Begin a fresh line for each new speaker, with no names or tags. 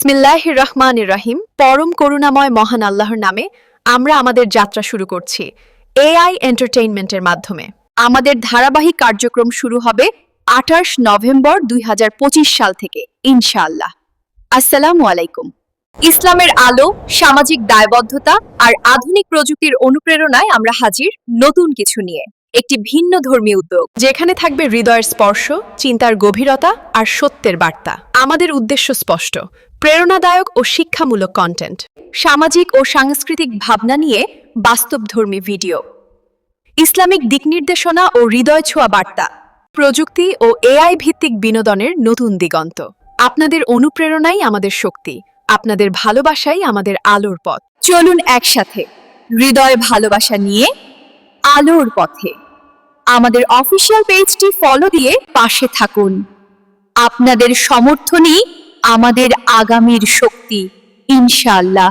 বিসমিল্লাহ রহমান রাহিম পরম করুণাময় মহান আল্লাহর নামে আমরা আমাদের যাত্রা শুরু করছি এআই এন্টারটেইনমেন্টের মাধ্যমে। আমাদের ধারাবাহিক কার্যক্রম শুরু হবে আঠাশ নভেম্বর দুই হাজার পঁচিশ সাল থেকে, ইনশাআল্লাহ। আসসালামু আলাইকুম। ইসলামের আলো, সামাজিক দায়বদ্ধতা আর আধুনিক প্রযুক্তির অনুপ্রেরণায় আমরা হাজির নতুন কিছু নিয়ে। একটি ভিন্ন ধর্মী উদ্যোগ, যেখানে থাকবে হৃদয়ের স্পর্শ, চিন্তার গভীরতা আর সত্যের বার্তা। আমাদের উদ্দেশ্য স্পষ্ট, প্রেরণাদায়ক ও শিক্ষামূলক কন্টেন্ট সামাজিক ও সাংস্কৃতিক ভাবনা নিয়ে বাস্তবধর্মী ভিডিও। ইসলামিক দিকনির্দেশনা ও হৃদয় ছোঁয়া বার্তা, প্রযুক্তি ও এআই ভিত্তিক বিনোদনের নতুন দিগন্ত। আপনাদের অনুপ্রেরণাই আমাদের শক্তি, আপনাদের ভালোবাসাই আমাদের আলোর পথ। চলুন একসাথে হৃদয় ভালোবাসা নিয়ে আলোর পথে। আমাদের অফিসিয়াল পেজটি ফলো দিয়ে পাশে থাকুন। আপনাদের সমর্থনই আমাদের আগামীর শক্তি, ইনশাআল্লাহ।